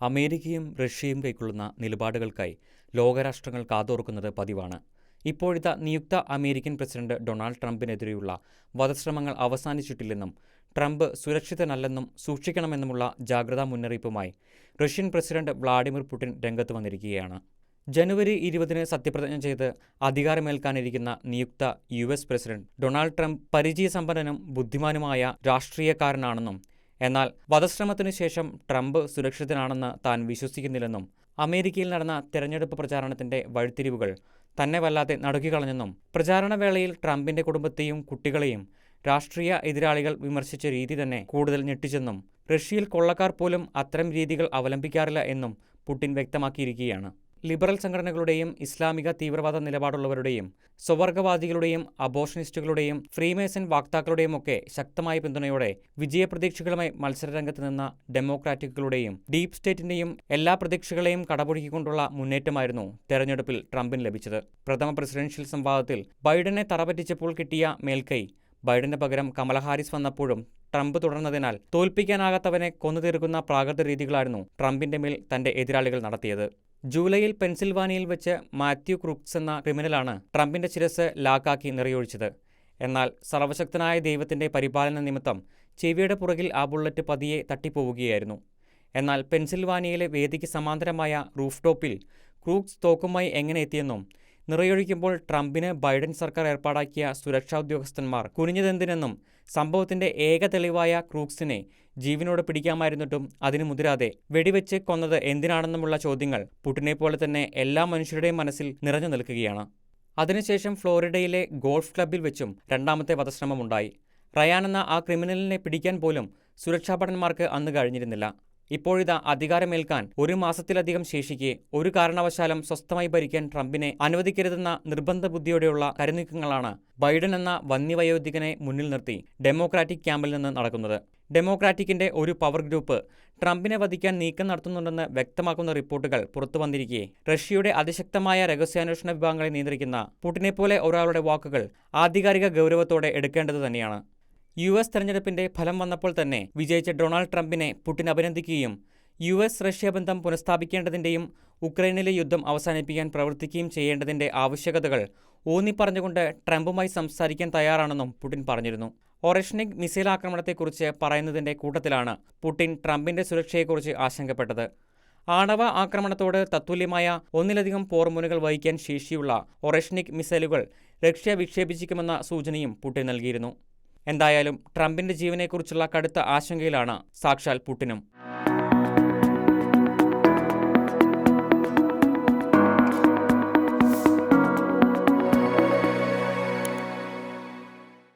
അമേരിക്കയും റഷ്യയും കൈക്കൊള്ളുന്ന നിലപാടുകൾക്കായി ലോകരാഷ്ട്രങ്ങൾ കാതോർക്കുന്നത് പതിവാണ്. ഇപ്പോഴത്തെ നിയുക്ത അമേരിക്കൻ പ്രസിഡന്റ് ഡൊണാൾഡ് ട്രംപിനെതിരെയുള്ള വധശ്രമങ്ങൾ അവസാനിച്ചിട്ടില്ലെന്നും ട്രംപ് സുരക്ഷിതനല്ലെന്നും സൂക്ഷിക്കണമെന്നുമുള്ള ജാഗ്രതാ മുന്നറിയിപ്പുമായി റഷ്യൻ പ്രസിഡന്റ് വ്ളാഡിമിർ പുടിൻ രംഗത്ത് വന്നിരിക്കുകയാണ്. ജനുവരി ഇരുപതിന് സത്യപ്രതിജ്ഞ ചെയ്ത് അധികാരമേൽക്കാനിരിക്കുന്ന നിയുക്ത U S president Donald Trump പരിചയസമ്പന്നനും ബുദ്ധിമാനുമായ രാഷ്ട്രീയക്കാരനാണെന്നും എന്നാൽ വധശ്രമത്തിനു ശേഷം ട്രംപ് സുരക്ഷിതനാണെന്ന് താൻ വിശ്വസിക്കുന്നില്ലെന്നും അമേരിക്കയിൽ നടന്ന തെരഞ്ഞെടുപ്പ് പ്രചാരണത്തിന്റെ വഴിത്തിരിവുകൾ തന്നെ വല്ലാതെ നടുക്കിക്കളഞ്ഞെന്നും പ്രചാരണവേളയിൽ ട്രംപിന്റെ കുടുംബത്തെയും കുട്ടികളെയും രാഷ്ട്രീയ എതിരാളികൾ വിമർശിച്ച രീതി തന്നെ കൂടുതൽ ഞെട്ടിച്ചെന്നും റഷ്യയിൽ കൊള്ളക്കാർ പോലും അത്തരം രീതികൾ അവലംബിക്കാറില്ല എന്നും പുടിൻ വ്യക്തമാക്കിയിരിക്കുകയാണ്. ലിബറൽ സംഘടനകളുടെയും ഇസ്ലാമിക തീവ്രവാദ നിലപാടുള്ളവരുടെയും സ്വവർഗവാദികളുടെയും അബോഷനിസ്റ്റുകളുടെയും ഫ്രീമേസൺ വാക്താക്കളുടെയും ഒക്കെ ശക്തമായ പിന്തുണയോടെ വിജയപ്രതീക്ഷകളുമായി മത്സരരംഗത്ത് നിന്ന ഡെമോക്രാറ്റിക്കുകളുടെയും ഡീപ് സ്റ്റേറ്റിന്റെയും എല്ലാ പ്രതീക്ഷകളെയും കടപൊഴുകിക്കൊണ്ടുള്ള മുന്നേറ്റമായിരുന്നു തെരഞ്ഞെടുപ്പിൽ ട്രംപിന് ലഭിച്ചത്. പ്രഥമ പ്രസിഡൻഷ്യൽ സംവാദത്തിൽ ബൈഡനെ തറപറ്റിച്ചപ്പോൾ കിട്ടിയ മേൽക്കൈ ബൈഡന് പകരം കമല ഹാരിസ് വന്നപ്പോഴും ട്രംപ് തുടർന്നതിനാൽ തോൽപ്പിക്കാനാകാത്തവനെ കൊന്നു തീർക്കുന്ന പ്രാകൃത രീതികളായിരുന്നു ട്രംപിന്റെ മേൽ തന്റെ എതിരാളികൾ നടത്തിയത്. ജൂലൈയിൽ പെൻസിൽവാനിയയിൽ വെച്ച് മാത്യു ക്രൂക്സ് എന്ന ക്രിമിനലാണ് ട്രംപിന്റെ ശിരസ് ലാക്കാക്കി നിറയൊഴിച്ചത്. എന്നാൽ സർവശക്തനായ ദൈവത്തിന്റെ പരിപാലന നിമിത്തം ചെവിയുടെ പുറകിൽ ആ ബുള്ളറ്റ് പതിയെ തട്ടിപ്പോവുകയായിരുന്നു. എന്നാൽ പെൻസിൽവാനിയയിലെ വേദിക്ക് സമാന്തരമായ റൂഫ് ടോപ്പിൽ ക്രൂക്സ് തോക്കുമായി എങ്ങനെ എത്തിയെന്നും നിറയൊഴിക്കുമ്പോൾ ട്രംപിന് ബൈഡൻ സർക്കാർ ഏർപ്പാടാക്കിയ സുരക്ഷാ ഉദ്യോഗസ്ഥന്മാർ കുനിഞ്ഞതെന്തിനെന്നും സംഭവത്തിന്റെ ഏക തെളിവായ ക്രൂക്സിനെ ജീവനോട് പിടിക്കാമായിരുന്നിട്ടും അതിനു മുതിരാതെ വെടിവെച്ച് കൊന്നത് എന്തിനാണെന്നുമുള്ള ചോദ്യങ്ങൾ പുട്ടിനെ പോലെ തന്നെ എല്ലാ മനുഷ്യരുടെയും മനസ്സിൽ നിറഞ്ഞു നിൽക്കുകയാണ്. അതിനുശേഷം ഫ്ലോറിഡയിലെ ഗോൾഫ് ക്ലബിൽ വെച്ചും രണ്ടാമത്തെ വധശ്രമമുണ്ടായി. റയാൻ എന്ന ആ ക്രിമിനലിനെ പിടിക്കാൻ പോലും സുരക്ഷാഭടന്മാർക്ക് അന്ന് കഴിഞ്ഞിരുന്നില്ല. ഇപ്പോഴിതാ അധികാരമേൽക്കാൻ ഒരു മാസത്തിലധികം ശേഷിക്കെ ഒരു കാരണവശാലും സ്വസ്ഥമായി ഭരിക്കാൻ ട്രംപിനെ അനുവദിക്കരുതെന്ന നിർബന്ധ ബുദ്ധിയോടെയുള്ള കരുനീക്കങ്ങളാണ് ബൈഡൻ എന്ന വന്യവയോധികനെ മുന്നിൽ നിർത്തി ഡെമോക്രാറ്റിക് ക്യാമ്പിൽ നിന്ന് നടക്കുന്നത്. ഡെമോക്രാറ്റിക്കിന്റെ ഒരു പവർ ഗ്രൂപ്പ് ട്രംപിനെ വധിക്കാൻ നീക്കം നടത്തുന്നുണ്ടെന്ന് വ്യക്തമാക്കുന്ന റിപ്പോർട്ടുകൾ പുറത്തു വന്നിരിക്കെ. റഷ്യയുടെ അതിശക്തമായ രഹസ്യാന്വേഷണ വിഭാഗങ്ങളെ നിയന്ത്രിക്കുന്ന പുടിനെപ്പോലെ ഒരാളുടെ വാക്കുകൾ ആധികാരിക ഗൗരവത്തോടെ എടുക്കേണ്ടത് തന്നെയാണ്. യു എസ് തെരഞ്ഞെടുപ്പിന്റെ ഫലം വന്നപ്പോൾ തന്നെ വിജയിച്ച ഡൊണാൾഡ് ട്രംപിനെ പുടിൻ അഭിനന്ദിക്കുകയും യു എസ് റഷ്യ ബന്ധം പുനഃസ്ഥാപിക്കേണ്ടതിന്റെയും ഉക്രൈനിലെ യുദ്ധം അവസാനിപ്പിക്കാൻ പ്രവർത്തിക്കുകയും ചെയ്യേണ്ടതിന്റെ ആവശ്യകതകൾ ഊന്നിപ്പറഞ്ഞുകൊണ്ട് ട്രംപുമായി സംസാരിക്കാൻ തയ്യാറാണെന്നും പുടിൻ പറഞ്ഞിരുന്നു. ഒറഷ്നിക് മിസൈൽ ആക്രമണത്തെക്കുറിച്ച് പറയുന്നതിന്റെ കൂട്ടത്തിലാണ് പുടിൻ ട്രംപിന്റെ സുരക്ഷയെക്കുറിച്ച് ആശങ്കപ്പെട്ടത്. ആണവ ആക്രമണത്തോട് തത്തുല്യമായ ഒന്നിലധികം പോർമുനകൾ വഹിക്കാൻ ശേഷിയുള്ള ഒറഷ്നിക് മിസൈലുകൾ റഷ്യ വിക്ഷേപിച്ചിരിക്കുമെന്ന സൂചനയും പുടിൻ നൽകിയിരുന്നു. എന്തായാലും ട്രംപിന്റെ ജീവനെക്കുറിച്ചുള്ള കടുത്ത ആശങ്കയിലാണ് സാക്ഷാൽ പുട്ടിനും